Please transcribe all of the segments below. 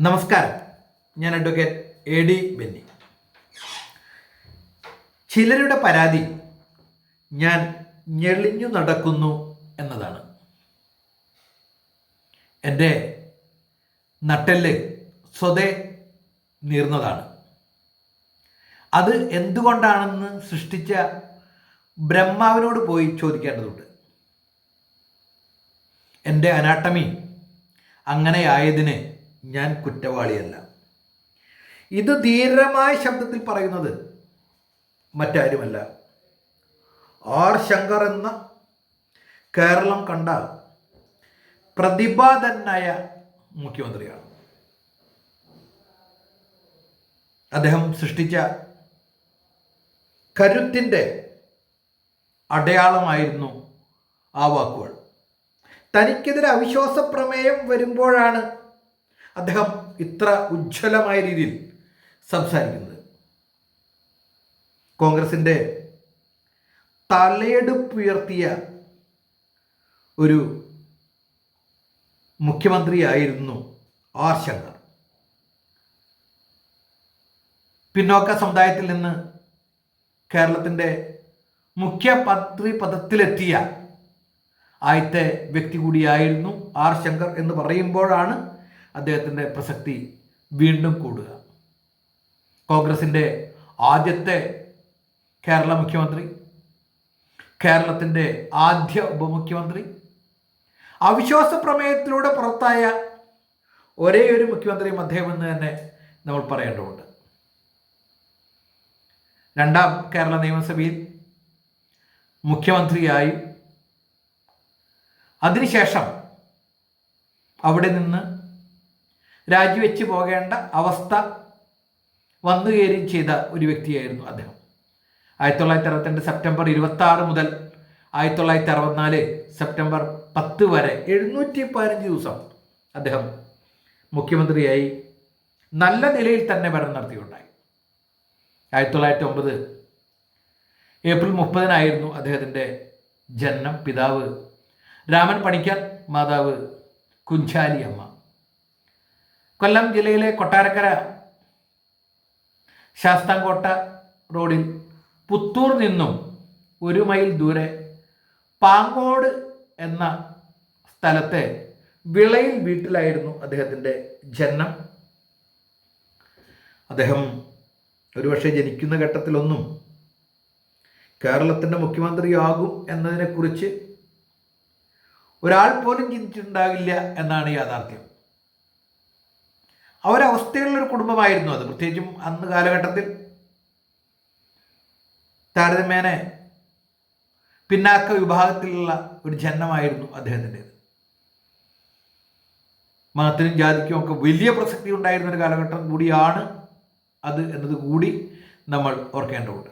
നമസ്കാരം. ഞാൻ advocate A D Benny. ചിലരുടെ പരാതി ഞാൻ ഞെളിഞ്ഞു നടക്കുന്നു എന്നതാണ്. എന്റെ നട്ടെല്ല് സ്വതേ നീർന്നതാണ്. അത് എന്തുകൊണ്ടാണെന്ന് സൃഷ്ടിച്ച ബ്രഹ്മാവിനോട് പോയി ചോദിക്കേണ്ടതുണ്ട്. എന്റെ അനാട്ടമി അങ്ങനെയായതിന് ഞാൻ കുറ്റവാളിയല്ല. ഇത് ധീരമായ ശബ്ദത്തിൽ പറയുന്നത് മറ്റാരുമല്ല. ആർ ശങ്കർ എന്ന കേരളം കണ്ട പ്രതിഭാതനായ മുഖ്യമന്ത്രിയാണ്. അദ്ദേഹം സൃഷ്ടിച്ച കരുത്തിന്റെ അടയാളമായിരുന്നു ആ വാക്കുകൾ. തനിക്കെതിരെ അവിശ്വാസ പ്രമേയം വരുമ്പോഴാണ് അദ്ദേഹം ഇത്ര ഉജ്ജ്വലമായ രീതിയിൽ സംസാരിക്കുന്നത്. കോൺഗ്രസിന്റെ തലയെടുപ്പുയർത്തിയ ഒരു മുഖ്യമന്ത്രിയായിരുന്നു ആർ ശങ്കർ. പിന്നോക്ക സമുദായത്തിൽ നിന്ന് കേരളത്തിന്റെ മുഖ്യ പത്രി പദത്തിലെത്തിയ ആദ്യത്തെ വ്യക്തി കൂടിയായിരുന്നു ആർ ശങ്കർ എന്ന് പറയുമ്പോഴാണ് അദ്ദേഹത്തിന്റെ പ്രസക്തി വീണ്ടും കൂടുക. കോൺഗ്രസിന്റെ ആദ്യത്തെ കേരള മുഖ്യമന്ത്രി കേരളത്തിന്റെ ആദ്യ ഉപമുഖ്യമന്ത്രി. അവിശ്വാസ പ്രമേയത്തിലൂടെ പുറത്തായ ഒരേ ഒരു മുഖ്യമന്ത്രിയും അദ്ദേഹമെന്ന് തന്നെ നമ്മൾ പറയേണ്ടതുണ്ട്. രണ്ടാം കേരള നിയമസഭയിൽ മുഖ്യമന്ത്രിയായി. അതിനുശേഷം അവിടെ നിന്ന് രാജിവെച്ച് പോകേണ്ട അവസ്ഥ വന്നു കയറുകയും ചെയ്ത ഒരു വ്യക്തിയായിരുന്നു അദ്ദേഹം. ആയിരത്തി തൊള്ളായിരത്തി അറുപത്തിരണ്ട് സെപ്റ്റംബർ ഇരുപത്തി ആറ് മുതൽ ആയിരത്തി തൊള്ളായിരത്തി അറുപത്തിനാല് സെപ്റ്റംബർ പത്ത് വരെ എഴുന്നൂറ്റി പതിനഞ്ച് ദിവസം അദ്ദേഹം മുഖ്യമന്ത്രിയായി നല്ല നിലയിൽ തന്നെ ഭരണം നടത്തിയുണ്ടായി ആയിരത്തി തൊള്ളായിരത്തി ഒമ്പത് ഏപ്രിൽ മുപ്പതിനായിരുന്നു അദ്ദേഹത്തിന്റെ ജനനം. പിതാവ് രാമൻ പണിക്കർ മാതാവ് കുഞ്ചാലി അമ്മ കൊല്ലം ജില്ലയിലെ കൊട്ടാരക്കര ശാസ്താംകോട്ട റോഡിൽ പുത്തൂർ നിന്നും ഒരു മൈൽ ദൂരെ പാങ്ങോട് എന്ന സ്ഥലത്തെ വിളയിൽ വീട്ടിലായിരുന്നു അദ്ദേഹത്തിന്റെ ജനനം. അദ്ദേഹം ഒരുപക്ഷെ ജനിക്കുന്ന ഘട്ടത്തിലൊന്നും കേരളത്തിന്റെ മുഖ്യമന്ത്രിയാകും എന്നതിനെക്കുറിച്ച് ഒരാൾ പോലും ചിന്തിച്ചിട്ടുണ്ടാകില്ല എന്നാണ് യാഥാർത്ഥ്യം. ആ ഒരവസ്ഥയിലുള്ളൊരു കുടുംബമായിരുന്നു അത്. പ്രത്യേകിച്ചും അന്ന് കാലഘട്ടത്തിൽ താരതമ്യേന പിന്നാക്ക വിഭാഗത്തിലുള്ള ഒരു ജന്മമായിരുന്നു അദ്ദേഹത്തിന്റെത്. മതത്തിനും ജാതിക്കും ഒക്കെ വലിയ പ്രസക്തി ഉണ്ടായിരുന്ന ഒരു കാലഘട്ടം കൂടിയാണ് അത് എന്നത് കൂടി നമ്മൾ ഓർക്കേണ്ടതുണ്ട്.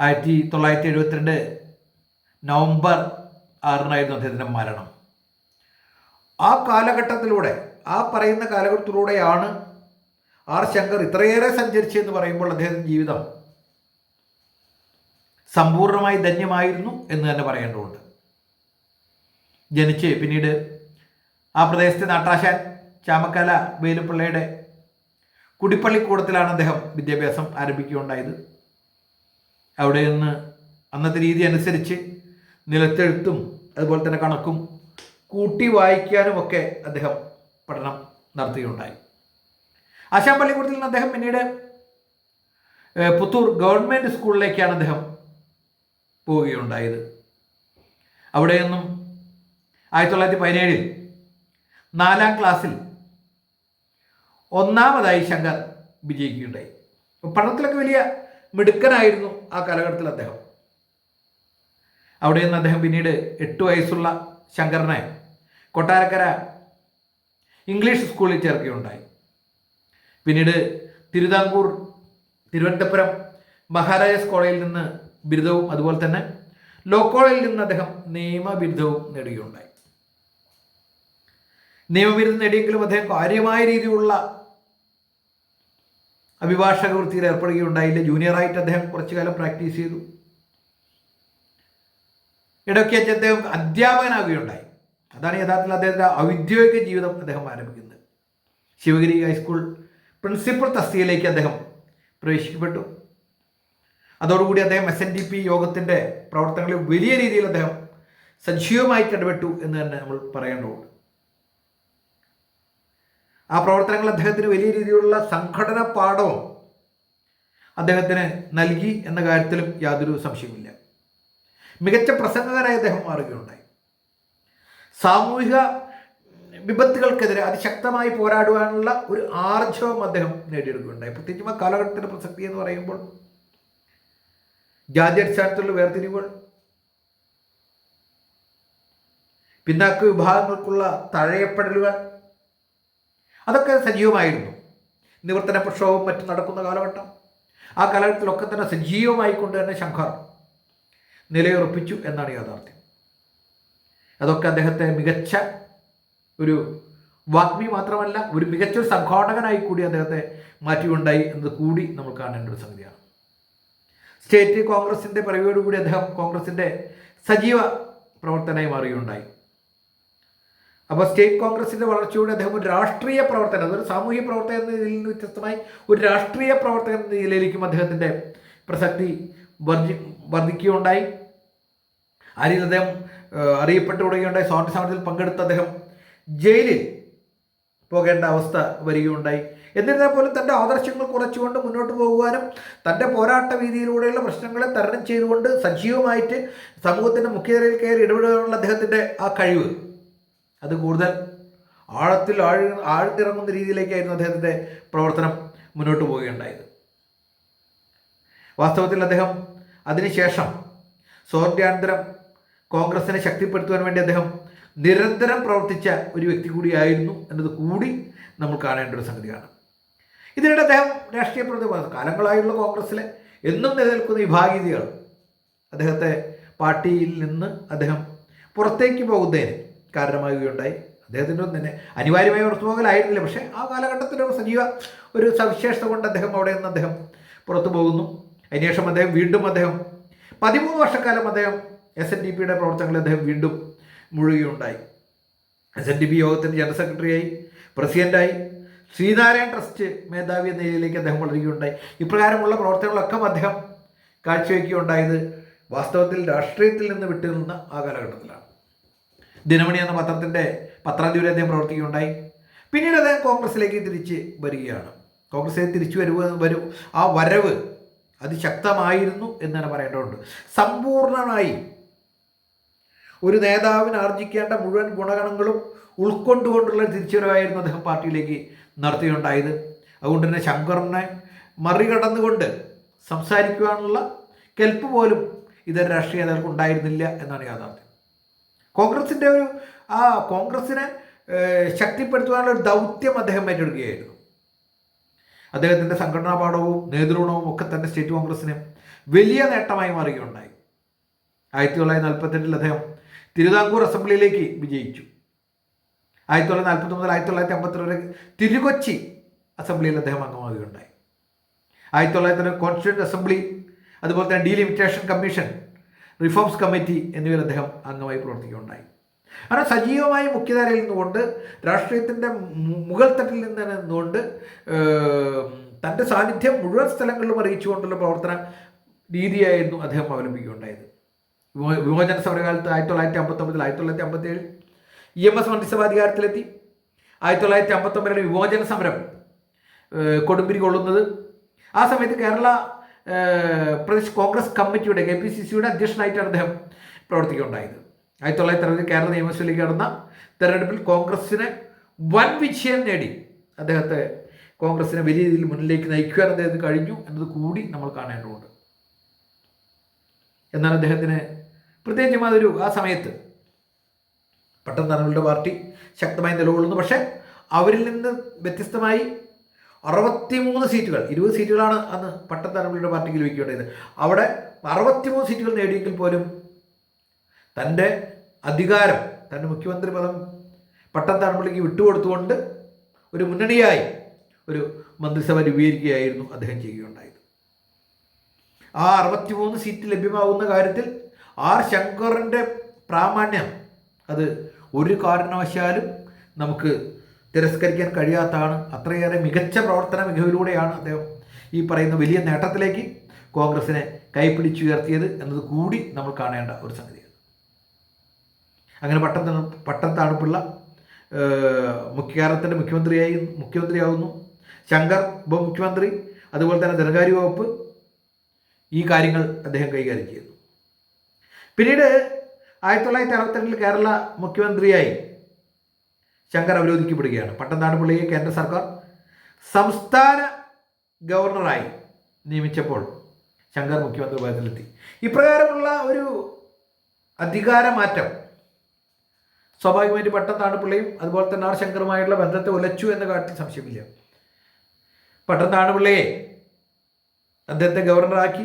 ആയിരത്തി തൊള്ളായിരത്തി എഴുപത്തിരണ്ട് നവംബർ ആറിനായിരുന്നു അദ്ദേഹത്തിന്റെ മരണം. ആ കാലഘട്ടത്തിലൂടെ ആ പറയുന്ന കാലഘട്ടത്തിലൂടെയാണ് ആർ ശങ്കർ ഇത്രയേറെ സഞ്ചരിച്ചെന്ന് പറയുമ്പോൾ അദ്ദേഹത്തിന്റെ ജീവിതം സമ്പൂർണമായി ധന്യമായിരുന്നു എന്ന് തന്നെ പറയേണ്ടതുണ്ട്. ജനിച്ച് പിന്നീട് ആ പ്രദേശത്തെ നാട്ടാശാൻ ചാമക്കാല വേലുപ്പിള്ളയുടെ കുടിപ്പള്ളിക്കൂടത്തിലാണ് അദ്ദേഹം വിദ്യാഭ്യാസം ആരംഭിക്കുകയുണ്ടായത്. അവിടെ നിന്ന് അന്നത്തെ രീതി അനുസരിച്ച് നിലത്തെഴുത്തും അതുപോലെ തന്നെ കണക്കും കൂട്ടി വായിക്കാനുമൊക്കെ അദ്ദേഹം പഠനം നടത്തുകയുണ്ടായി. ആശാം പള്ളിക്കൂടത്തിൽ നിന്ന് അദ്ദേഹം പിന്നീട് പുത്തൂർ ഗവൺമെന്റ് സ്കൂളിലേക്കാണ് അദ്ദേഹം പോവുകയുണ്ടായത്. അവിടെ നിന്നും ആയിരത്തി തൊള്ളായിരത്തി പതിനേഴിൽ നാലാം ക്ലാസ്സിൽ ഒന്നാമതായി ശങ്കർ വിജയിക്കുകയുണ്ടായി. പഠനത്തിലൊക്കെ വലിയ മിടുക്കനായിരുന്നു ആ കാലഘട്ടത്തിൽ അദ്ദേഹം. അവിടെ നിന്ന് അദ്ദേഹം പിന്നീട് എട്ട് വയസ്സുള്ള ശങ്കറിനെ കൊട്ടാരക്കര ഇംഗ്ലീഷ് സ്കൂളിൽ ചേർക്കുകയുണ്ടായി. പിന്നീട് തിരുവിതാംകൂർ തിരുവനന്തപുരം മഹാരാജാസ് കോളേജിൽ നിന്ന് ബിരുദവും അതുപോലെ തന്നെ ലോ കോളേജിൽ നിന്ന് അദ്ദേഹം നിയമ ബിരുദവും നേടുകയുണ്ടായി. നിയമബിരുദം നേടിയെങ്കിലും അദ്ദേഹം കാര്യമായ രീതിയിലുള്ള അഭിഭാഷക വൃത്തിയിൽ ഏർപ്പെടുകയുണ്ടായില്ല. ജൂനിയറായിട്ട് അദ്ദേഹം കുറച്ചു കാലം പ്രാക്ടീസ് ചെയ്തു. ഇടയ്ക്ക് അദ്ദേഹം അധ്യാപകനാകുകയുണ്ടായി. അതാണ് യഥാർത്ഥത്തിൽ അദ്ദേഹത്തിന്റെ ഔദ്യോഗിക ജീവിതം അദ്ദേഹം ആരംഭിക്കുന്നത്. ശിവഗിരി ഹൈസ്കൂൾ പ്രിൻസിപ്പൽ തസ്തികയിലേക്ക് അദ്ദേഹം പ്രവേശിക്കപ്പെട്ടു. അതോടുകൂടി അദ്ദേഹം എസ് എൻ ഡി പി യോഗത്തിന്റെ പ്രവർത്തനങ്ങളിൽ വലിയ രീതിയിൽ അദ്ദേഹം സജീവമായി ഇടപെട്ടു എന്ന് തന്നെ നമ്മൾ പറയേണ്ടതുണ്ട്. ആ പ്രവർത്തനങ്ങൾ അദ്ദേഹത്തിന് വലിയ രീതിയിലുള്ള സംഘടന പാഠവും അദ്ദേഹത്തിന് നൽകി എന്ന കാര്യത്തിലും യാതൊരു സംശയമില്ല മികച്ച പ്രസംഗകനായി അദ്ദേഹം മാറുകയുണ്ടായി. സാമൂഹിക വിപത്തുകൾക്കെതിരെ അതിശക്തമായി പോരാടുവാനുള്ള ഒരു ആർജവം അദ്ദേഹം നേടിയെടുക്കുകയുണ്ടായി. പ്രത്യേകിച്ചും ആ കാലഘട്ടത്തിന്റെ പ്രസക്തി എന്ന് പറയുമ്പോൾ ജാതി അടിസ്ഥാനത്തിലുള്ള വേർതിരിവുകൾ പിന്നാക്ക വിഭാഗങ്ങൾക്കുള്ള തഴയപ്പെടലുകൾ അതൊക്കെ സജീവമായിരുന്നു. നിവർത്തന പ്രക്ഷോഭം മറ്റും നടക്കുന്ന കാലഘട്ടം ആ കാലഘട്ടത്തിലൊക്കെ തന്നെ സജീവമായിക്കൊണ്ട് തന്നെ ശങ്കർ നിലയുറപ്പിച്ചു എന്നാണ് യാഥാർത്ഥ്യം. അതൊക്കെ അദ്ദേഹത്തെ മികച്ച ഒരു വാഗ്മി മാത്രമല്ല ഒരു മികച്ച ഒരു സംഘാടകനായി കൂടി അദ്ദേഹത്തെ മാറ്റിയുണ്ടായി എന്നത് കൂടി നമ്മൾ കാണേണ്ട ഒരു സംഗതിയാണ്. സ്റ്റേറ്റ് കോൺഗ്രസിന്റെ പിറവിയോടുകൂടി അദ്ദേഹം കോൺഗ്രസിന്റെ സജീവ പ്രവർത്തനമായി മാറുകയുണ്ടായി. അപ്പോൾ സ്റ്റേറ്റ് കോൺഗ്രസിന്റെ വളർച്ചയോടെ അദ്ദേഹം ഒരു രാഷ്ട്രീയ പ്രവർത്തനം അതൊരു സാമൂഹ്യ പ്രവർത്തകൻ എന്ന നിലയിൽ നിന്ന് വ്യത്യസ്തമായി ഒരു രാഷ്ട്രീയ പ്രവർത്തകൻ എന്ന നിലയിലേക്കും അദ്ദേഹത്തിന്റെ പ്രസക്തി വർദ്ധി വർദ്ധിക്കുകയുണ്ടായി ആ അദ്ദേഹം അറിയപ്പെട്ടു തുടങ്ങിയുണ്ടായി. സ്വാതന്ത്ര്യ സമരത്തിൽ പങ്കെടുത്ത അദ്ദേഹം ജയിലിൽ പോകേണ്ട അവസ്ഥ വരികയുണ്ടായി. എന്നിരുന്നാൽ പോലും തന്റെ ആദർശങ്ങൾ കുറച്ചുകൊണ്ട് മുന്നോട്ട് പോകുവാനും തന്റെ പോരാട്ട വീതിയിലൂടെയുള്ള പ്രശ്നങ്ങളെ തരണം ചെയ്തുകൊണ്ട് സജീവമായിട്ട് സമൂഹത്തിന്റെ മുഖ്യധാരയിൽ കയറി ഇടപെടാനുള്ള അദ്ദേഹത്തിന്റെ ആ കഴിവ്. അത് കൂടുതൽ ആഴത്തിൽ ആഴ് ആഴ്ന്നിറങ്ങുന്ന രീതിയിലേക്കായിരുന്നു അദ്ദേഹത്തിന്റെ പ്രവർത്തനം മുന്നോട്ട് പോവുകയുണ്ടായത്. വാസ്തവത്തിൽ അദ്ദേഹം അതിനുശേഷം സ്വാതന്ത്ര്യാനന്തരം കോൺഗ്രസിനെ ശക്തിപ്പെടുത്തുവാൻ വേണ്ടി അദ്ദേഹം നിരന്തരം പ്രവർത്തിച്ച ഒരു വ്യക്തി കൂടിയായിരുന്നു എന്നത് കൂടി നമ്മൾ കാണേണ്ട ഒരു സംഗതിയാണ്. ഇതിനിടെ അദ്ദേഹം രാഷ്ട്രീയ പ്രതിഭാസം കാലങ്ങളായുള്ള കോൺഗ്രസ്സിലെ എന്നും നിലനിൽക്കുന്ന വിഭാഗീയതകൾ അദ്ദേഹത്തെ പാർട്ടിയിൽ നിന്ന് അദ്ദേഹം പുറത്തേക്ക് പോകുന്നതിന് കാരണമാകുകയുണ്ടായി അദ്ദേഹത്തിന്റെ ഒന്നും തന്നെ അനിവാര്യമായ പുറത്തുപോകലായിരുന്നില്ല പക്ഷേ ആ കാലഘട്ടത്തിലെ ഒരു സജീവ ഒരു സവിശേഷത കൊണ്ട് അദ്ദേഹം അവിടെ നിന്ന് അദ്ദേഹം പുറത്തു പോകുന്നു. അതിനുശേഷം അദ്ദേഹം വീണ്ടും അദ്ദേഹം പതിമൂന്ന് വർഷക്കാലം അദ്ദേഹം എസ് എൻ ഡി പിയുടെ പ്രവർത്തനങ്ങളിൽ അദ്ദേഹം വീണ്ടും മുഴുകിയുണ്ടായി. എസ് എൻ ഡി പി യോഗത്തിന്റെ ജനറൽ സെക്രട്ടറിയായി പ്രസിഡന്റായി ശ്രീനാരായൺ ട്രസ്റ്റ് മേധാവി എന്ന നിലയിലേക്ക് അദ്ദേഹം വളരുകയുണ്ടായി. ഇപ്രകാരമുള്ള പ്രവർത്തനങ്ങളൊക്കെ അദ്ദേഹം കാഴ്ചവെക്കുകയുണ്ടായത് വാസ്തവത്തിൽ രാഷ്ട്രീയത്തിൽ നിന്ന് വിട്ടുനിന്ന ആ കാലഘട്ടത്തിലാണ്. ദിനമണി എന്ന പത്രത്തിന്റെ പത്രാധിപരെ അദ്ദേഹം പ്രവർത്തിക്കുകയുണ്ടായി. പിന്നീട് അദ്ദേഹം കോൺഗ്രസിലേക്ക് തിരിച്ച് വരികയാണ്. കോൺഗ്രസിലേക്ക് തിരിച്ചു വരുക വരും ആ വരവ് അതിശക്തമായിരുന്നു എന്ന് തന്നെ പറയേണ്ടതുണ്ട്. സമ്പൂർണമായി ഒരു നേതാവിന് ആർജിക്കേണ്ട മുഴുവൻ ഗുണഗണങ്ങളും ഉൾക്കൊണ്ടുകൊണ്ടുള്ള തിരിച്ചുവരവായിരുന്നു അദ്ദേഹം പാർട്ടിയിലേക്ക് നടത്തിയുണ്ടായത് അതുകൊണ്ട് തന്നെ ശങ്കറിനെ മറികടന്നുകൊണ്ട് സംസാരിക്കുവാനുള്ള കെൽപ്പ് പോലും ഇതര രാഷ്ട്രീയ നേതാക്കൾക്ക് ഉണ്ടായിരുന്നില്ല എന്നാണ് യാഥാർത്ഥ്യം. കോൺഗ്രസിന്റെ ഒരു ആ കോൺഗ്രസിനെ ശക്തിപ്പെടുത്തുവാനുള്ള ഒരു ദൗത്യം അദ്ദേഹം ഏറ്റെടുക്കുകയായിരുന്നു. അദ്ദേഹത്തിന്റെ സംഘടനാ പാഠവും നേതൃഗുണവും ഒക്കെ തന്നെ സ്റ്റേറ്റ് കോൺഗ്രസിന് വലിയ നേട്ടമായി മാറുകയുണ്ടായി. ആയിരത്തി തൊള്ളായിരത്തി നാൽപ്പത്തെട്ടിൽ അദ്ദേഹം തിരുവിതാംകൂർ അസംബ്ലിയിലേക്ക് വിജയിച്ചു. ആയിരത്തി തൊള്ളായിരത്തി നാൽപ്പത്തി മുതൽ ആയിരത്തി തൊള്ളായിരത്തി അമ്പത്തി വരെ തിരുകൊച്ചി അസംബ്ലിയിൽ അദ്ദേഹം അംഗമാകുകയുണ്ടായി. ആയിരത്തി തൊള്ളായിരത്തി കോൺസ്റ്റിറ്റ്യൂൻ അസംബ്ലി അതുപോലെ തന്നെ ഡീലിമിറ്റേഷൻ കമ്മീഷൻ റിഫോംസ് കമ്മിറ്റി എന്നിവയിൽ അദ്ദേഹം അംഗമായി പ്രവർത്തിക്കുകയുണ്ടായി. അങ്ങനെ സജീവമായി മുഖ്യധാരയിൽ നിന്നുകൊണ്ട് രാഷ്ട്രീയത്തിന്റെ മുഗൾ തട്ടിൽ നിന്ന് നിന്നുകൊണ്ട് തന്റെ സാന്നിധ്യം മുഴുവൻ സ്ഥലങ്ങളിലും അറിയിച്ചുകൊണ്ടുള്ള പ്രവർത്തന രീതിയായിരുന്നു അദ്ദേഹം അവലംബിക്കുകയുണ്ടായത്. വിമോചന സമരകാലത്ത് ആയിരത്തി തൊള്ളായിരത്തി അമ്പത്തൊമ്പതിൽ ആയിരത്തി തൊള്ളായിരത്തി അമ്പത്തേഴിൽ ഇ എം എസ് മന്ത്രിസഭാ അധികാരത്തിലെത്തി ആയിരത്തി തൊള്ളായിരത്തി അമ്പത്തൊമ്പതിലെ വിമോചന സമരം കൊടുമ്പിരി കൊള്ളുന്നത്. ആ സമയത്ത് കേരള പ്രദേശ് കോൺഗ്രസ് കമ്മിറ്റിയുടെ കെ പി സി സിയുടെ അധ്യക്ഷനായിട്ടാണ് അദ്ദേഹം പ്രവർത്തിക്കുകയുണ്ടായത്. ആയിരത്തി തൊള്ളായിരത്തി അറുപതിൽ കേരള നിയമസഭയിലേക്ക് നടന്ന തെരഞ്ഞെടുപ്പിൽ കോൺഗ്രസ്സിന് വൻ വിജയം നേടി. അദ്ദേഹത്തെ കോൺഗ്രസിനെ വലിയ രീതിയിൽ മുന്നിലേക്ക് നയിക്കുവാൻ അദ്ദേഹത്തിന് കഴിഞ്ഞു എന്നത് കൂടി നമ്മൾ കാണേണ്ടതുണ്ട്. എന്നാൽ അദ്ദേഹത്തിന് പ്രത്യേകിച്ചും അതൊരു ആ സമയത്ത് പട്ടം തനവരുടെ പാർട്ടി ശക്തമായി നിലകൊള്ളുന്നു. പക്ഷേ അവരിൽ നിന്ന് വ്യത്യസ്തമായി അറുപത്തിമൂന്ന് സീറ്റുകൾ ഇരുപത് സീറ്റുകളാണ് അന്ന് പട്ടം തനവരുടെ പാർട്ടിക്ക് ലഭിക്കേണ്ടത് അവിടെ അറുപത്തിമൂന്ന് സീറ്റുകൾ നേടിയെങ്കിൽ പോലും തന്റെ അധികാരം തന്റെ മുഖ്യമന്ത്രി പദം പട്ടം തനമ്പള്ളിക്ക് വിട്ടുകൊടുത്തുകൊണ്ട് ഒരു മുന്നണിയായി ഒരു മന്ത്രിസഭ രൂപീകരിക്കുകയായിരുന്നു അദ്ദേഹം ചെയ്യുകയുണ്ടായത്. ആ അറുപത്തിമൂന്ന് സീറ്റ് ലഭ്യമാകുന്ന കാര്യത്തിൽ ആർ ശങ്കറിന്റെ പ്രാമാണ്യം. അത് ഒരു കാരണവശാലും നമുക്ക് തിരസ്കരിക്കാൻ കഴിയാത്തതാണ്. അത്രയേറെ മികച്ച പ്രവർത്തന മികവിലൂടെയാണ് അദ്ദേഹം ഈ പറയുന്ന വലിയ നേട്ടത്തിലേക്ക് കോൺഗ്രസിനെ കൈപ്പിടിച്ചുയർത്തിയത് എന്നത് കൂടി നമ്മൾ കാണേണ്ട ഒരു സംഗതിയാണ്. അങ്ങനെ പട്ടം പട്ടം മുഖ്യ കേരളത്തിന്റെ മുഖ്യമന്ത്രിയായി മുഖ്യമന്ത്രിയാവുന്നു. ശങ്കർ ഉപമുഖ്യമന്ത്രി അതുപോലെ തന്നെ ധനകാര്യ വകുപ്പ് ഈ കാര്യങ്ങൾ അദ്ദേഹം കൈകാര്യം ചെയ്യുന്നു. പിന്നീട് ആയിരത്തി തൊള്ളായിരത്തി അറുപത്തിരണ്ടിൽ കേരള മുഖ്യമന്ത്രിയായി ശങ്കർ അവരോധിക്കപ്പെടുകയാണ്. പട്ടംനാട് പുള്ളിയെ കേന്ദ്ര സർക്കാർ സംസ്ഥാന ഗവർണറായി നിയമിച്ചപ്പോൾ ശങ്കർ മുഖ്യമന്ത്രി പദത്തിലെത്തി. ഇപ്രകാരമുള്ള ഒരു അധികാരമാറ്റം സ്വാഭാവികമായിട്ട് പട്ടം പിള്ളയും അതുപോലെ തന്നെ ആർ ശങ്കറുമായിട്ടുള്ള ബന്ധത്തെ ഉലച്ചു എന്ന കാര്യത്തിൽ സംശയമില്ല. പട്ടം പിള്ളയെ അദ്ദേഹത്തെ ഗവർണറാക്കി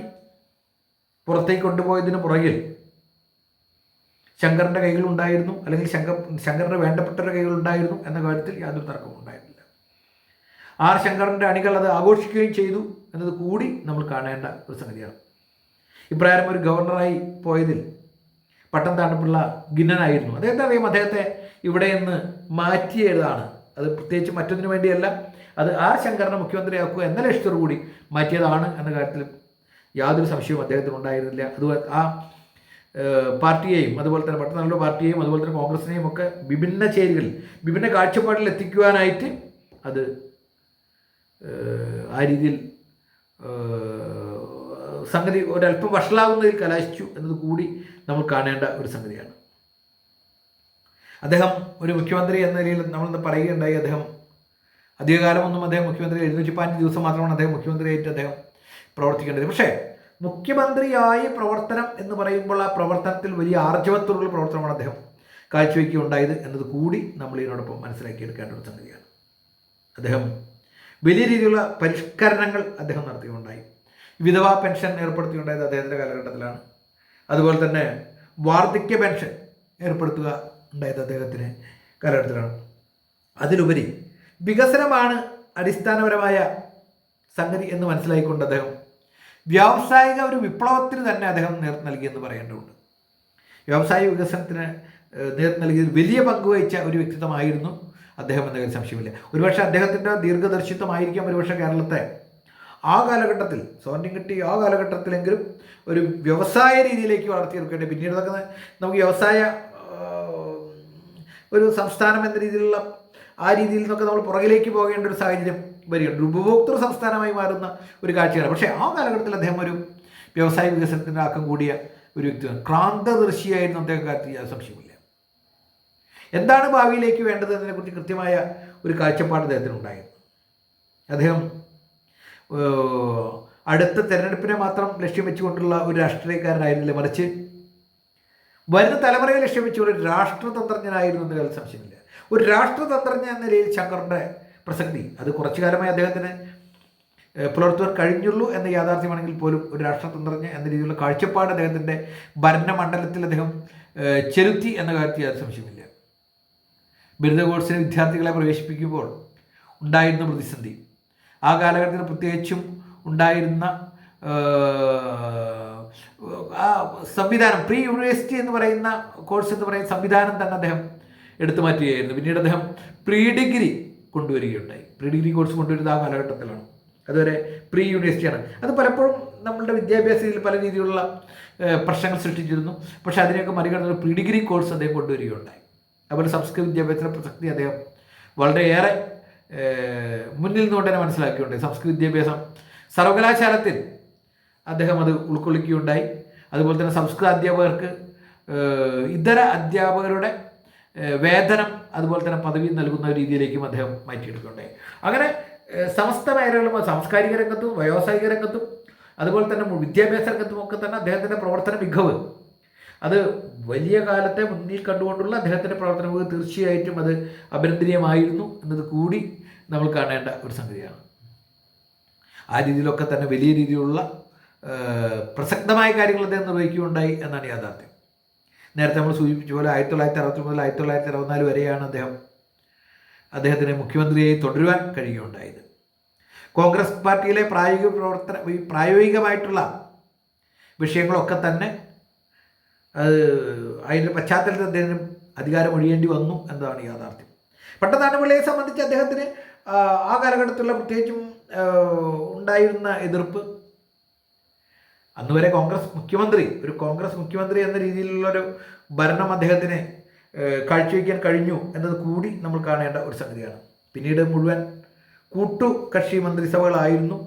പുറത്തേക്ക് കൊണ്ടുപോയതിന് പുറകിൽ ശങ്കറിന്റെ കൈകളുണ്ടായിരുന്നു അല്ലെങ്കിൽ ശങ്കർ ശങ്കറിന്റെ വേണ്ടപ്പെട്ടവരുടെ കൈകളുണ്ടായിരുന്നു എന്ന കാര്യത്തിൽ യാതൊരു തർക്കവും ഉണ്ടായിരുന്നില്ല. ആർ ശങ്കറിന്റെ അണികൾ അത് ആഘോഷിക്കുകയും ചെയ്തു എന്നത് കൂടി നമ്മൾ കാണേണ്ട ഒരു സംഗതിയാണ്. ഇപ്രകാരം ഒരു ഗവർണറായി പോയതിൽ പട്ടം താണുപ്പുള്ള ഗിന്നനായിരുന്നു. അദ്ദേഹത്തെ അറിയാം അദ്ദേഹത്തെ ഇവിടെ നിന്ന് മാറ്റിയതാണ്. അത് പ്രത്യേകിച്ച് മറ്റൊന്നിനു വേണ്ടിയല്ല അത് ആർ ശങ്കറിനെ മുഖ്യമന്ത്രിയാക്കുക എന്ന ലക്ഷ്യത്തോടു കൂടി മാറ്റിയതാണ് എന്ന കാര്യത്തിൽ യാതൊരു സംശയവും അദ്ദേഹത്തിന് ഉണ്ടായിരുന്നില്ല അത് ആ പാർട്ടിയെയും അതുപോലെ തന്നെ പട്ടണങ്ങളിലെ പാർട്ടിയെയും അതുപോലെ തന്നെ കോൺഗ്രസിനെയും ഒക്കെ വിഭിന്ന ചേരികളിൽ വിഭിന്ന കാഴ്ചപ്പാടിൽ എത്തിക്കുവാനായിട്ട് അത് ആ രീതിയിൽ സംഗതി ഒരല്പം വഷളാവുന്നതിൽ കലാശിച്ചു എന്നത് കൂടി നമ്മൾ കാണേണ്ട ഒരു സംഗതിയാണ്. അദ്ദേഹം ഒരു മുഖ്യമന്ത്രി എന്ന നിലയിൽ നമ്മളിന്ന് പറയുകയുണ്ടായി അദ്ദേഹം അധികകാലമൊന്നും അദ്ദേഹം മുഖ്യമന്ത്രി എഴുന്നൂറ്റി പതിനഞ്ച് ദിവസം മാത്രമാണ് അദ്ദേഹം മുഖ്യമന്ത്രിയായിട്ട് അദ്ദേഹം പ്രവർത്തിക്കേണ്ടത്. പക്ഷേ മുഖ്യമന്ത്രിയായി പ്രവർത്തനം എന്ന് പറയുമ്പോൾ ആ പ്രവർത്തനത്തിൽ വലിയ ആർജവത്തോടുള്ള പ്രവർത്തനമാണ് അദ്ദേഹം കാഴ്ചവെക്കുകയുണ്ടായത് എന്നത് കൂടി നമ്മൾ ഇതിനോടൊപ്പം മനസ്സിലാക്കിയെടുക്കേണ്ട ഒരു സംഗതിയാണ്. അദ്ദേഹം വലിയ രീതിയിലുള്ള പരിഷ്കരണങ്ങൾ അദ്ദേഹം നടത്തിയുണ്ടായി വിധവാ പെൻഷൻ ഏർപ്പെടുത്തിയുണ്ടായത് അദ്ദേഹത്തിന്റെ കാലഘട്ടത്തിലാണ്. അതുപോലെ തന്നെ വാർദ്ധക്യ പെൻഷൻ ഏർപ്പെടുത്തുക ഉണ്ടായത് അദ്ദേഹത്തിന് കാലഘട്ടത്തിലാണ്. അതിലുപരി വികസനമാണ് അടിസ്ഥാനപരമായ സംഗതി എന്ന് മനസ്സിലാക്കിക്കൊണ്ട് അദ്ദേഹം വ്യാവസായിക ഒരു വിപ്ലവത്തിന് തന്നെ അദ്ദേഹം നേതൃത്വം നൽകിയെന്ന് പറയേണ്ടതുണ്ട്. വ്യാവസായിക വികസനത്തിന് നേതൃത്വം നൽകിയതിൽ വലിയ പങ്കുവഹിച്ച ഒരു വ്യക്തിത്വമായിരുന്നു അദ്ദേഹം എന്ന കാര്യം സംശയമില്ല. ഒരുപക്ഷെ അദ്ദേഹത്തിന്റെ ദീർഘദർശിത്വമായിരിക്കാം ഒരുപക്ഷെ കേരളത്തെ. ആ കാലഘട്ടത്തിൽ സ്വാതന്ത്ര്യം കിട്ടി ആ കാലഘട്ടത്തിലെങ്കിലും ഒരു വ്യവസായ രീതിയിലേക്ക് വളർത്തിയെടുക്കേണ്ടത് പിന്നീട് അതൊക്കെ നമുക്ക് വ്യവസായ ഒരു സംസ്ഥാനം എന്ന രീതിയിലുള്ള ആ രീതിയിൽ നിന്നൊക്കെ നമ്മൾ പുറകിലേക്ക് പോകേണ്ട ഒരു സാഹചര്യം വരികയുണ്ട്. ഒരു ഉപഭോക്തൃ സംസ്ഥാനമായി മാറുന്ന ഒരു കാഴ്ചയാണ്. പക്ഷേ ആ കാലഘട്ടത്തിൽ അദ്ദേഹം ഒരു വ്യവസായ വികസനത്തിന്റെ ആക്കം കൂടിയ ഒരു വ്യക്തിയാണ്. ക്രാന്തദർശിയായിരുന്നു അദ്ദേഹം കാലത്ത്. സംശയമില്ല എന്താണ് ഭാവിയിലേക്ക് വേണ്ടത് എന്നതിനെക്കുറിച്ച് കൃത്യമായ ഒരു കാഴ്ചപ്പാട് അദ്ദേഹത്തിനുണ്ടായിരുന്നു അദ്ദേഹം അടുത്ത തെരഞ്ഞെടുപ്പിനെ മാത്രം ലക്ഷ്യം വെച്ചുകൊണ്ടുള്ള ഒരു രാഷ്ട്രീയക്കാരനായിരുന്നില്ല. മറിച്ച് വരുന്ന തലമുറയെ ലക്ഷ്യം വെച്ചുകൊണ്ട് ഒരു രാഷ്ട്രതന്ത്രജ്ഞനായിരുന്നു എന്നതിൽ സംശയമില്ല ഒരു രാഷ്ട്രതന്ത്രജ്ഞ എന്ന നിലയിൽ ശങ്കറിന്റെ പ്രസക്തി. അത് കുറച്ചു കാലമായി അദ്ദേഹത്തിന് പുലർത്തുവാൻ കഴിഞ്ഞുള്ളൂ എന്ന യാഥാർത്ഥ്യമാണെങ്കിൽ പോലും ഒരു രാഷ്ട്രതന്ത്രജ്ഞ എന്ന രീതിയിലുള്ള കാഴ്ചപ്പാട് അദ്ദേഹത്തിന്റെ ഭരണമണ്ഡലത്തിൽ അദ്ദേഹം ചെലുത്തി എന്ന കാര്യത്തിൽ യാതൊരു സംശയമില്ല ബിരുദ കോഴ്സിന് വിദ്യാർത്ഥികളെ പ്രവേശിപ്പിക്കുമ്പോൾ ഉണ്ടായിരുന്ന പ്രതിസന്ധി. ആ കാലഘട്ടത്തിൽ പ്രത്യേകിച്ചും ഉണ്ടായിരുന്ന ആ സംവിധാനം പ്രീ യൂണിവേഴ്സിറ്റി എന്ന് പറയുന്ന കോഴ്സ് എന്ന് പറയുന്ന സംവിധാനം തന്നെ അദ്ദേഹം എടുത്തു മാറ്റുകയായിരുന്നു. പിന്നീട് അദ്ദേഹം പ്രീ ഡിഗ്രി കൊണ്ടുവരികയുണ്ടായി. പ്രീ ഡിഗ്രി കോഴ്സ് കൊണ്ടുവരുന്നത് ആ കാലഘട്ടത്തിലാണ്. അതുവരെ പ്രീ യൂണിവേഴ്സിറ്റിയാണ് അത് പലപ്പോഴും നമ്മളുടെ വിദ്യാഭ്യാസത്തിൽ പല രീതിയിലുള്ള പ്രശ്നങ്ങൾ സൃഷ്ടിച്ചിരുന്നു. പക്ഷേ അതിനെയൊക്കെ മറികടന്ന് പ്രീ ഡിഗ്രി കോഴ്സ് അദ്ദേഹം കൊണ്ടുവരികയുണ്ടായി. അതുപോലെ സംസ്കൃത വിദ്യാഭ്യാസത്തിന്റെ പ്രസക്തി അദ്ദേഹം വളരെയേറെ മുന്നിൽ നിന്നുകൊണ്ട് തന്നെ മനസ്സിലാക്കിയുണ്ടായി. സംസ്കൃത വിദ്യാഭ്യാസം സർവകലാശാലത്തിൽ അദ്ദേഹം അത് ഉൾക്കൊള്ളിക്കുകയുണ്ടായി. അതുപോലെ തന്നെ സംസ്കൃത അധ്യാപകർക്ക് ഇതര അധ്യാപകരുടെ വേതനം അതുപോലെ തന്നെ പദവി നൽകുന്ന രീതിയിലേക്കും അദ്ദേഹം മാറ്റിയെടുക്കുകയുണ്ടായി അങ്ങനെ സമസ്ത മേഖലകളും സാംസ്കാരിക രംഗത്തും വ്യാവസായിക രംഗത്തും അതുപോലെ തന്നെ വിദ്യാഭ്യാസ രംഗത്തും ഒക്കെ തന്നെ അദ്ദേഹത്തിന്റെ പ്രവർത്തന മികവ്. അത് വലിയ കാലത്തെ മുന്നിൽ കണ്ടുകൊണ്ടുള്ള അദ്ദേഹത്തിന്റെ പ്രവർത്തന മികവ് തീർച്ചയായിട്ടും അത് അഭിനന്ദനീയമായിരുന്നു എന്നത് കൂടി നമ്മൾ കാണേണ്ട ഒരു സംഗതിയാണ്. ആ രീതിയിലൊക്കെ തന്നെ വലിയ രീതിയിലുള്ള പ്രസക്തമായ കാര്യങ്ങൾ അദ്ദേഹം നിർവഹിക്കുകയുണ്ടായി എന്നാണ് യാഥാർത്ഥ്യം. നേരത്തെ നമ്മൾ സൂചിപ്പിച്ച പോലെ ആയിരത്തി തൊള്ളായിരത്തി അറുപത്തി മുതൽ ആയിരത്തി തൊള്ളായിരത്തി അറുപത്തിനാല് വരെയാണ് അദ്ദേഹം അദ്ദേഹത്തിന് മുഖ്യമന്ത്രിയായി തുടരുവാൻ കഴിയുകയുണ്ടായത്. കോൺഗ്രസ് പാർട്ടിയിലെ പ്രായോഗിക പ്രവർത്തന പ്രായോഗികമായിട്ടുള്ള വിഷയങ്ങളൊക്കെ തന്നെ അത് അതിന്റെ പശ്ചാത്തലത്തിൽ അദ്ദേഹം അധികാരം ഒഴിയേണ്ടി വന്നു എന്നതാണ് യാഥാർത്ഥ്യം. പട്ടതാനപള്ളിയെ സംബന്ധിച്ച് അദ്ദേഹത്തിന് ആ കാലഘട്ടത്തിലുള്ള പ്രത്യേകിച്ചും ഉണ്ടായിരുന്ന എതിർപ്പ് അന്ന് വരെ കോൺഗ്രസ് മുഖ്യമന്ത്രി ഒരു കോൺഗ്രസ് മുഖ്യമന്ത്രി എന്ന രീതിയിലുള്ളൊരു ഭരണം അദ്ദേഹത്തിന് കാഴ്ചവെക്കാൻ കഴിഞ്ഞു എന്നത് കൂടി നമ്മൾ കാണേണ്ട ഒരു സംഗതിയാണ്. പിന്നീട് മുഴുവൻ കൂട്ടു കക്ഷി മന്ത്രിസഭകളായിരുന്നു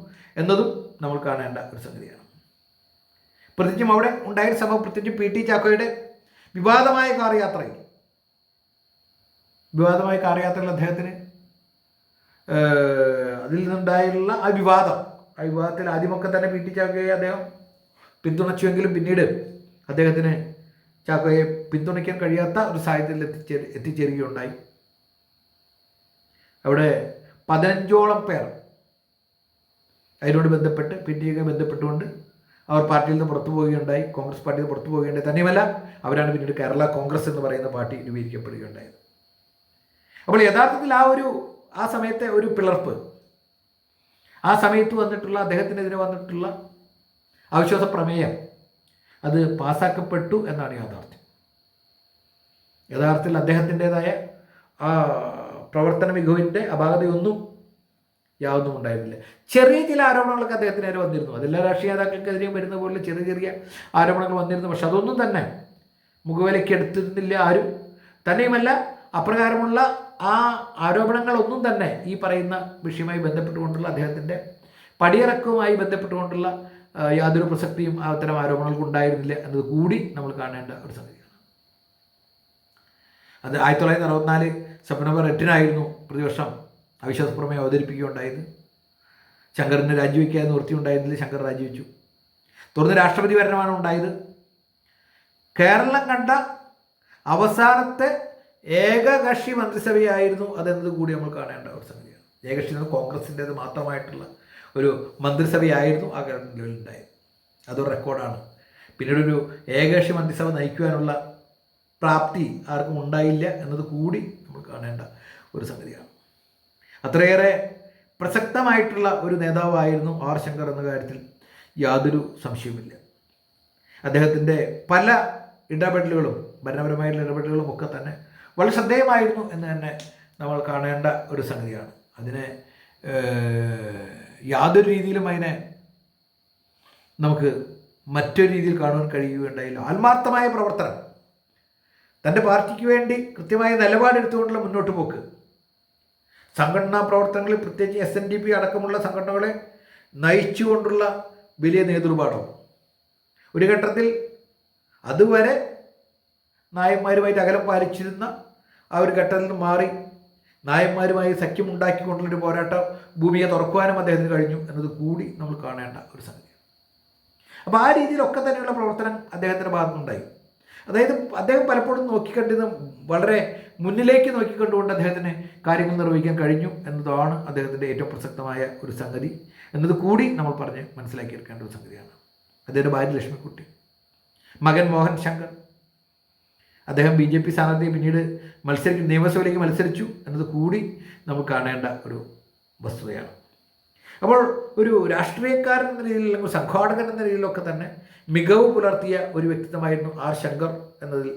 എന്നതും നമ്മൾ കാണേണ്ട ഒരു സംഗതിയാണ്. പ്രത്യേകിച്ചും അവിടെ ഉണ്ടായ സഭ പ്രത്യേകിച്ചും പി ടി ചാക്കോയുടെ വിവാദമായ കാർ യാത്രയിൽ വിവാദമായ കാർ യാത്രയിൽ അദ്ദേഹത്തിന് അതിൽ നിന്നുണ്ടായുള്ള ആ വിവാദം ആ വിവാദത്തിൽ ആദ്യമൊക്കെ തന്നെ പി ടി ചാക്കോയെ അദ്ദേഹം പിന്തുണച്ചുവെങ്കിലും പിന്നീട് അദ്ദേഹത്തിന് ചാക്കോയെ പിന്തുണയ്ക്കാൻ കഴിയാത്ത ഒരു സാഹചര്യത്തിൽ എത്തിച്ചേ എത്തിച്ചേരുകയുണ്ടായി. അവിടെ പതിനഞ്ചോളം പേർ അതിനോട് ബന്ധപ്പെട്ട് പി ബന്ധപ്പെട്ടുകൊണ്ട് അവർ പാർട്ടിയിൽ നിന്ന് പുറത്തു പോവുകയുണ്ടായി. കോൺഗ്രസ് പാർട്ടിയിൽ നിന്ന് പുറത്തു പോവുകയുണ്ടായി. തന്നെയുമല്ല അവരാണ് പിന്നീട് കേരള കോൺഗ്രസ് എന്ന് പറയുന്ന പാർട്ടി രൂപീകരിക്കപ്പെടുകയുണ്ടായത്. അപ്പോൾ യഥാർത്ഥത്തിൽ ആ ഒരു ആ സമയത്തെ ഒരു പിളർപ്പ് ആ സമയത്ത് വന്നിട്ടുള്ള അദ്ദേഹത്തിനെതിരെ വന്നിട്ടുള്ള അവിശ്വാസ പ്രമേയം. അത് പാസ്സാക്കപ്പെട്ടു എന്നാണ് യാഥാർത്ഥ്യം. യഥാർത്ഥത്തിൽ അദ്ദേഹത്തിന്റെതായ ആ പ്രവർത്തന മികവിന്റെ അപാകതയൊന്നും യാതൊന്നും ഉണ്ടായിരുന്നില്ല. ചെറിയ ചില ആരോപണങ്ങളൊക്കെ അദ്ദേഹത്തിനെതിരെ വന്നിരുന്നു. അതെല്ലാ രാഷ്ട്രീയ നേതാക്കൾക്കെതിരെയും വരുന്ന പോലെ ചെറിയ ചെറിയ ആരോപണങ്ങൾ വന്നിരുന്നു. പക്ഷെ അതൊന്നും തന്നെ മുഖവിലയ്ക്ക് എടുത്തിരുന്നില്ല ആരും. തന്നെയുമല്ല അപ്രകാരമുള്ള ആ ആരോപണങ്ങളൊന്നും തന്നെ ഈ പറയുന്ന വിഷയവുമായി ബന്ധപ്പെട്ടുകൊണ്ടുള്ള അദ്ദേഹത്തിന്റെ പടിയിറക്കവുമായി ബന്ധപ്പെട്ടുകൊണ്ടുള്ള യാതൊരു പ്രസക്തിയും അത്തരം ആരോപണങ്ങൾക്ക് ഉണ്ടായിരുന്നില്ല എന്നത് കൂടി നമ്മൾ കാണേണ്ട ഒരു സംഗതിയാണ്. അത് ആയിരത്തി തൊള്ളായിരത്തി അറുപത്തിനാല് സെപ്റ്റംബർ എട്ടിനായിരുന്നു പ്രതിവർഷം അവിശ്വാസ പ്രമേയം അവതരിപ്പിക്കുകയുണ്ടായത്. ശങ്കറിന് രാജിവെക്കാൻ നിവൃത്തിയുണ്ടായിരുന്നില്ല ശങ്കർ രാജിവെച്ചു. തുടർന്ന് രാഷ്ട്രപതി ഭരണമാണ് ഉണ്ടായത്. കേരളം കണ്ട അവസാനത്തെ ഏകകക്ഷി മന്ത്രിസഭയായിരുന്നു അതെന്നത് കൂടി നമ്മൾ കാണേണ്ട ഒരു സംഗതിയാണ്. ഏകകക്ഷി എന്നത് കോൺഗ്രസിന്റേത് മാത്രമായിട്ടുള്ള ഒരു മന്ത്രിസഭയായിരുന്നു ആ കാലഘട്ടത്തിൽ ഉണ്ടായത് അതൊരു റെക്കോർഡാണ്. പിന്നീട് ഒരു ഏകകക്ഷി മന്ത്രിസഭ നയിക്കുവാനുള്ള പ്രാപ്തി ആർക്കും ഉണ്ടായില്ല എന്നത് കൂടി നമ്മൾ കാണേണ്ട ഒരു സംഗതിയാണ്. അത്രയേറെ പ്രസക്തമായിട്ടുള്ള ഒരു നേതാവായിരുന്നു ആർ ശങ്കർ എന്ന കാര്യത്തിൽ യാതൊരു സംശയവുമില്ല. അദ്ദേഹത്തിന്റെ പല ഇടപെടലുകളും ഭരണപരമായിട്ടുള്ള ഇടപെടലുകളും ഒക്കെ തന്നെ വളരെ ശ്രദ്ധേയമായിരുന്നു എന്ന് തന്നെ നമ്മൾ കാണേണ്ട ഒരു സംഗതിയാണ്. അതിനെ യാതൊരു രീതിയിലും അതിനെ നമുക്ക് മറ്റൊരു രീതിയിൽ കാണുവാൻ കഴിയുകയുണ്ടായില്ല. ആത്മാർത്ഥമായ പ്രവർത്തനം. തന്റെ പാർട്ടിക്ക് വേണ്ടി കൃത്യമായ നിലപാടെടുത്തുകൊണ്ടുള്ള മുന്നോട്ട് പോക്ക്. സംഘടനാ പ്രവർത്തനങ്ങളിൽ പ്രത്യേകിച്ച് എസ് എൻ ഡി പി അടക്കമുള്ള സംഘടനകളെ നയിച്ചുകൊണ്ടുള്ള വലിയ നേതൃപാഠം. ഒരു ഘട്ടത്തിൽ അതുവരെ നായന്മാരുമായിട്ട് അകലം പാലിച്ചിരുന്ന ആ ഒരു ഘട്ടത്തിൽ നിന്ന് മാറി നായന്മാരുമായി സഖ്യമുണ്ടാക്കിക്കൊണ്ടുള്ളൊരു പോരാട്ടം ഭൂമിയെ തുറക്കുവാനും അദ്ദേഹത്തിന് കഴിഞ്ഞു എന്നത് കൂടി നമ്മൾ കാണേണ്ട ഒരു സംഗതി. അപ്പോൾ ആ രീതിയിലൊക്കെ തന്നെയുള്ള പ്രവർത്തനം അദ്ദേഹത്തിന്റെ ഭാഗത്തുനിന്നുണ്ടായി. അതായത് അദ്ദേഹം പലപ്പോഴും നോക്കിക്കണ്ടിരുന്ന വളരെ മുന്നിലേക്ക് നോക്കിക്കണ്ടുകൊണ്ട് അദ്ദേഹത്തിന് കാര്യങ്ങൾ നിർവഹിക്കാൻ കഴിഞ്ഞു എന്നതാണ് അദ്ദേഹത്തിന്റെ ഏറ്റവും പ്രസക്തമായ ഒരു സംഗതി എന്നത് കൂടി നമ്മൾ പറഞ്ഞ് മനസ്സിലാക്കിയെടുക്കേണ്ട ഒരു സംഗതിയാണ്. അദ്ദേഹത്തിന്റെ ഭാര്യ ലക്ഷ്മിക്കുട്ടി മകൻ മോഹൻ ശങ്കർ അദ്ദേഹം ബി ജെ പി സ്ഥാനാർത്ഥി പിന്നീട് മത്സരിക്കും നിയമസഭയിലേക്ക് മത്സരിച്ചു എന്നത് കൂടി നമുക്ക് കാണേണ്ട ഒരു വസ്തുതയാണ്. അപ്പോൾ ഒരു രാഷ്ട്രീയക്കാരൻ എന്ന രീതിയിൽ അല്ലെങ്കിൽ സംഘാടകൻ എന്ന രീതിയിലൊക്കെ തന്നെ മികവ് പുലർത്തിയ ഒരു വ്യക്തിത്വമായിരുന്നു ആർ ശങ്കർ എന്നതിൽ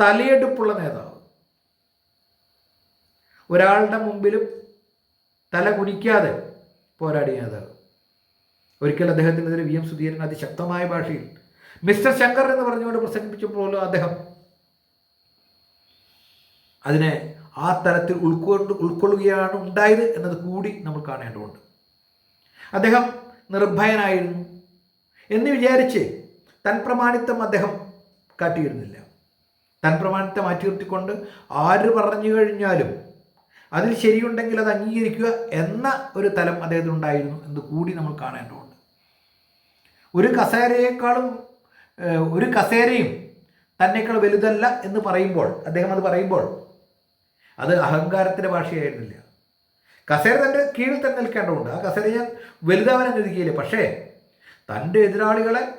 തലയെടുപ്പുള്ള നേതാവ്. ഒരാളുടെ മുമ്പിലും തല കുനിക്കാതെ പോരാടിയ നേതാവ്. ഒരിക്കൽ അദ്ദേഹത്തിനെതിരെ വി എം സുധീരൻ അതിശക്തമായ ഭാഷയിൽ മിസ്റ്റർ ശങ്കർ എന്ന് പറഞ്ഞുകൊണ്ട് പ്രസംഗിപ്പിച്ചപ്പോഴും അദ്ദേഹം അതിനെ ആ തലത്തിൽ ഉൾക്കൊണ്ട് ഉൾക്കൊള്ളുകയാണ് ഉണ്ടായത് എന്നത് കൂടി നമ്മൾ കാണേണ്ടതുണ്ട്. അദ്ദേഹം നിർഭയനായിരുന്നു എന്ന് വിചാരിച്ച് തൻ പ്രമാണിത്വം അദ്ദേഹം കാട്ടിയിരുന്നില്ല. തൻ പ്രമാണിത്വം മാറ്റി നിർത്തിക്കൊണ്ട് ആര് പറഞ്ഞു കഴിഞ്ഞാലും അതിൽ ശരിയുണ്ടെങ്കിൽ അത് അംഗീകരിക്കുക എന്ന ഒരു തലം അദ്ദേഹത്തിനുണ്ടായിരുന്നു എന്ന് കൂടി നമ്മൾ കാണേണ്ടതുണ്ട്. ഒരു കസേരയേക്കാളും ഒരു കസേരയും തന്നെക്കാൾ വലുതല്ല എന്ന് പറയുമ്പോൾ അദ്ദേഹം അത് പറയുമ്പോൾ അത് അഹങ്കാരത്തിന്റെ ഭാഷയായിരുന്നില്ല. കസേര തന്റെ കീഴിൽ തന്നെ നിൽക്കേണ്ടതുണ്ട്. ആ കസേര ഞാൻ വലുതാവാൻ അനുവദിക്കുകയില്ല. പക്ഷേ തന്റെ എതിരാളികളെ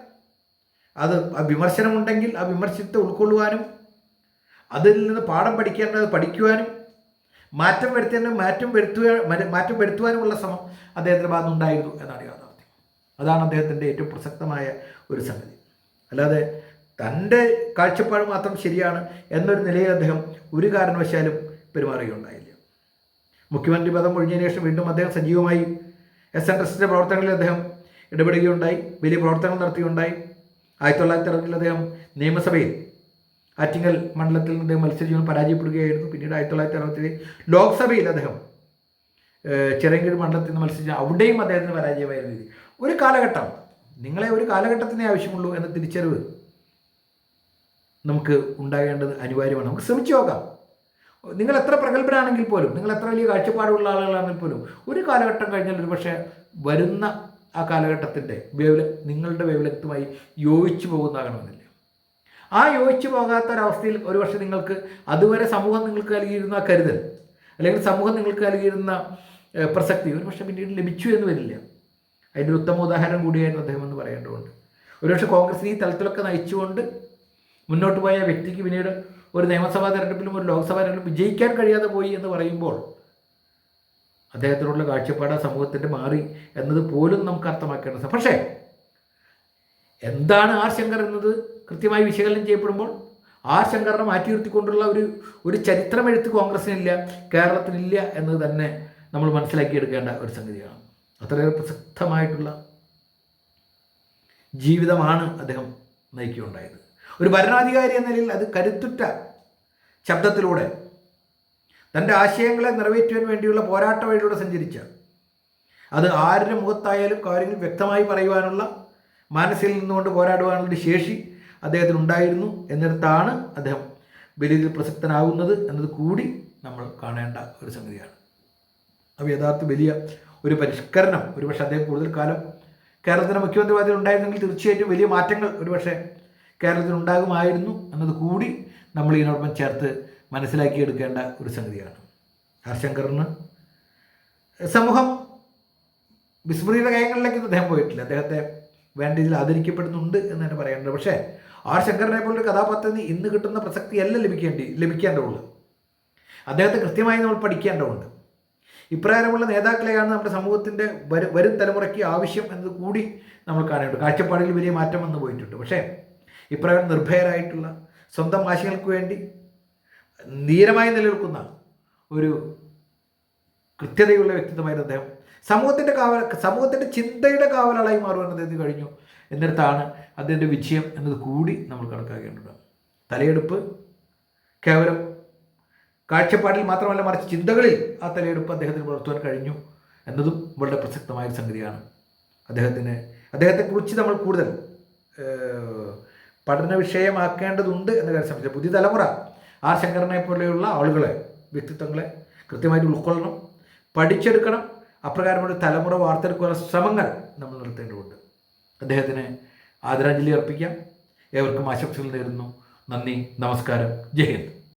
അത് വിമർശനമുണ്ടെങ്കിൽ ആ വിമർശനത്തെ ഉൾക്കൊള്ളുവാനും അതിൽ നിന്ന് പാഠം പഠിക്കേണ്ടത് പഠിക്കുവാനും മാറ്റം വരുത്തേണ്ട മാറ്റം വരുത്തുക മാറ്റം വരുത്തുവാനുമുള്ള ശ്രമം അദ്ദേഹത്തിന്റെ ഭാഗത്ത് ഉണ്ടായിരുന്നു എന്നാണ് യാഥാർത്ഥ്യം. അതാണ് അദ്ദേഹത്തിന്റെ ഏറ്റവും പ്രസക്തമായ ഒരു സംഗതി. അല്ലാതെ തന്റെ കാഴ്ചപ്പാട് മാത്രം ശരിയാണ് എന്നൊരു നിലയിൽ അദ്ദേഹം ഒരു കാരണവശാലും പെരുമാറുകയുണ്ടായില്ല. മുഖ്യമന്ത്രി പദം ഒഴിഞ്ഞതിന് ശേഷം വീണ്ടും അദ്ദേഹം സജീവമായി എസ് എൻ ട്രസ്റ്റിന്റെ പ്രവർത്തനങ്ങളിൽ അദ്ദേഹം ഇടപെടുകയുണ്ടായി വലിയ പ്രവർത്തനങ്ങൾ നടത്തുകയുണ്ടായി. ആയിരത്തി തൊള്ളായിരത്തി അറുപതിൽ അദ്ദേഹം നിയമസഭയിൽ ആറ്റിങ്ങൽ മണ്ഡലത്തിൽ നിന്ന് അദ്ദേഹം മത്സരിച്ചു പരാജയപ്പെടുകയായിരുന്നു. പിന്നീട് ആയിരത്തി തൊള്ളായിരത്തി അറുപത്തി ലോക്സഭയിൽ അദ്ദേഹം ചിറങ്കീഴ് മണ്ഡലത്തിൽ നിന്ന് മത്സരിച്ചു അവിടെയും അദ്ദേഹത്തിന് പരാജയമായിരുന്നു ഒരു കാലഘട്ടം നിങ്ങളെ ഒരു കാലഘട്ടത്തിനേ ആവശ്യമുള്ളൂ എന്ന തിരിച്ചറിവ് നമുക്ക് ഉണ്ടാകേണ്ടത് അനിവാര്യമാണ്. നമുക്ക് ശ്രമിച്ചു നോക്കാം. നിങ്ങൾ എത്ര പ്രഗത്ഭരാണെങ്കിൽ പോലും നിങ്ങൾ എത്ര വലിയ കാഴ്ചപ്പാടുള്ള ആളുകളാണെങ്കിൽ പോലും ഒരു കാലഘട്ടം കഴിഞ്ഞാൽ ഒരു പക്ഷേ വരുന്ന ആ കാലഘട്ടത്തിന്റെ വേവല നിങ്ങളുടെ വേവലത്തുമായി യോജിച്ചു പോകുന്നതാകണമെന്നില്ല. ആ യോജിച്ചു പോകാത്ത ഒരവസ്ഥയിൽ ഒരുപക്ഷെ നിങ്ങൾക്ക് അതുവരെ സമൂഹം നിങ്ങൾക്ക് നൽകിയിരുന്ന കരുതൽ അല്ലെങ്കിൽ സമൂഹം നിങ്ങൾക്ക് നൽകിയിരുന്ന പ്രസക്തി ഒരുപക്ഷെ പിന്നീട് ലഭിച്ചു എന്ന് വരില്ല. അതിന്റെ ഉത്തമ ഉദാഹരണം കൂടിയായിരുന്നു അദ്ദേഹം എന്ന് പറയേണ്ടതുണ്ട്. ഒരുപക്ഷെ കോൺഗ്രസ് ഈ തലത്തിലൊക്കെ നയിച്ചുകൊണ്ട് മുന്നോട്ട് പോയ വ്യക്തിക്ക് പിന്നീട് ഒരു നിയമസഭാ തെരഞ്ഞെടുപ്പിലും ഒരു ലോക്സഭാ തെരഞ്ഞെടുപ്പിലും വിജയിക്കാൻ കഴിയാതെ പോയി എന്ന് പറയുമ്പോൾ അദ്ദേഹത്തിനുള്ള കാഴ്ചപ്പാട് സമൂഹത്തിന്റെ മാറി എന്നത് പോലും നമുക്ക് അർത്ഥമാക്കേണ്ടത് പക്ഷേ എന്താണ് ആർ ശങ്കർ എന്നത് കൃത്യമായി വിശകലനം ചെയ്യപ്പെടുമ്പോൾ ആർ ശങ്കറിനെ മാറ്റി നിർത്തിക്കൊണ്ടുള്ള ഒരു ഒരു ചരിത്രമെഴുത്ത് കോൺഗ്രസിനില്ല കേരളത്തിനില്ല എന്നത് തന്നെ നമ്മൾ മനസ്സിലാക്കിയെടുക്കേണ്ട ഒരു സംഗതിയാണ്. അത്രയേറെ പ്രസക്തമായിട്ടുള്ള ജീവിതമാണ് അദ്ദേഹം നയിക്കുകയുണ്ടായത്. ഒരു ഭരണാധികാരി എന്ന നിലയിൽ അത് കരുത്തുറ്റ ശബ്ദത്തിലൂടെ തന്റെ ആശയങ്ങളെ നിറവേറ്റുവാൻ വേണ്ടിയുള്ള പോരാട്ട വഴിയിലൂടെ സഞ്ചരിച്ച. അത് ആരുടെ മുഖത്തായാലും കാര്യങ്ങൾ വ്യക്തമായി പറയുവാനുള്ള മനസ്സിൽ നിന്നുകൊണ്ട് പോരാടുവാനുള്ള ശേഷി അദ്ദേഹത്തിന് ഉണ്ടായിരുന്നു എന്നിടത്താണ് അദ്ദേഹം ബലിയിൽ പ്രസക്തനാകുന്നത് എന്നത് കൂടി നമ്മൾ കാണേണ്ട ഒരു സംഗതിയാണ്. അപ്പോൾ യഥാർത്ഥ വലിയ ഒരു പരിഷ്കരണം ഒരുപക്ഷെ അദ്ദേഹം കൂടുതൽ കാലം കേരളത്തിന്റെ മുഖ്യമന്ത്രി ഉണ്ടായിരുന്നെങ്കിൽ തീർച്ചയായിട്ടും വലിയ മാറ്റങ്ങൾ ഒരുപക്ഷെ കേരളത്തിൽ ഉണ്ടാകുമായിരുന്നു എന്നത് കൂടി നമ്മൾ ഇതിനോടൊപ്പം ചേർത്ത് മനസ്സിലാക്കിയെടുക്കേണ്ട ഒരു സംഗതിയാണ്. ഹർശങ്കറിന് സമൂഹം വിസ്മൃതിയുടെ കാര്യങ്ങളിലേക്ക് അദ്ദേഹം പോയിട്ടില്ല. അദ്ദേഹത്തെ വേണ്ട രീതിയിൽ ആദരിക്കപ്പെടുന്നുണ്ട് എന്ന് തന്നെ പറയേണ്ടത് പക്ഷേ ആർ ശങ്കറിനെ പോലൊരു കഥാപാത്രത്തിന് ഇന്ന് കിട്ടുന്ന പ്രസക്തിയല്ല ലഭിക്കേണ്ടി ലഭിക്കേണ്ടതുള്ളൂ അദ്ദേഹത്തെ കൃത്യമായി നമ്മൾ പഠിക്കേണ്ടതുണ്ട്. ഇപ്രകാരമുള്ള നേതാക്കളെയാണ് നമ്മുടെ സമൂഹത്തിന്റെ വരും വരും തലമുറയ്ക്ക് ആവശ്യം എന്നത് കൂടി നമ്മൾ കാണേണ്ടത് കാഴ്ചപ്പാടിൽ വലിയ മാറ്റം വന്നു പോയിട്ടുണ്ട്. പക്ഷേ ഇപ്രകാരം നിർഭയരായിട്ടുള്ള സ്വന്തം ആശയങ്ങൾക്ക് വേണ്ടി ധീരമായി നിലനിൽക്കുന്ന ഒരു കൃത്യതയുള്ള വ്യക്തിത്വമായിരുന്നു അദ്ദേഹം. സമൂഹത്തിന്റെ കാവൽ സമൂഹത്തിന്റെ ചിന്തയുടെ കാവലാളായി മാറുവാൻ അദ്ദേഹത്തിന് കഴിഞ്ഞു എന്നിടത്താണ് അദ്ദേഹത്തിന്റെ വിജയം എന്നത് കൂടി നമ്മൾ കണക്കാക്കേണ്ടത്. തലയെടുപ്പ് കേവലം കാഴ്ചപ്പാടിൽ മാത്രമല്ല മറിച്ച് ചിന്തകളിൽ ആ തലയെടുപ്പ് അദ്ദേഹത്തിന് പുലർത്തുവാൻ കഴിഞ്ഞു എന്നതും വളരെ പ്രസക്തമായ സംഗതിയാണ്. അദ്ദേഹത്തിന് അദ്ദേഹത്തെക്കുറിച്ച് നമ്മൾ കൂടുതൽ പഠന വിഷയമാക്കേണ്ടതുണ്ട് എന്ന് കാര്യം സംബന്ധിച്ച പുതിയ തലമുറ ആർ ശങ്കരനെ പോലെയുള്ള ആളുകളെ വ്യക്തിത്വങ്ങളെ കൃത്യമായിട്ട് ഉൾക്കൊള്ളണം പഠിച്ചെടുക്കണം. അപ്രകാരമുള്ള തലമുറ വാർത്തെടുക്കാനുള്ള ശ്രമങ്ങൾ നമ്മൾ നടത്തേണ്ടതുണ്ട് അദ്ദേഹത്തിന് ആദരാഞ്ജലി അർപ്പിക്കാം. ഏവർക്കും ആശംസകൾ നേരുന്നു. നന്ദി നമസ്കാരം. ജയ് ഹിന്ദ്.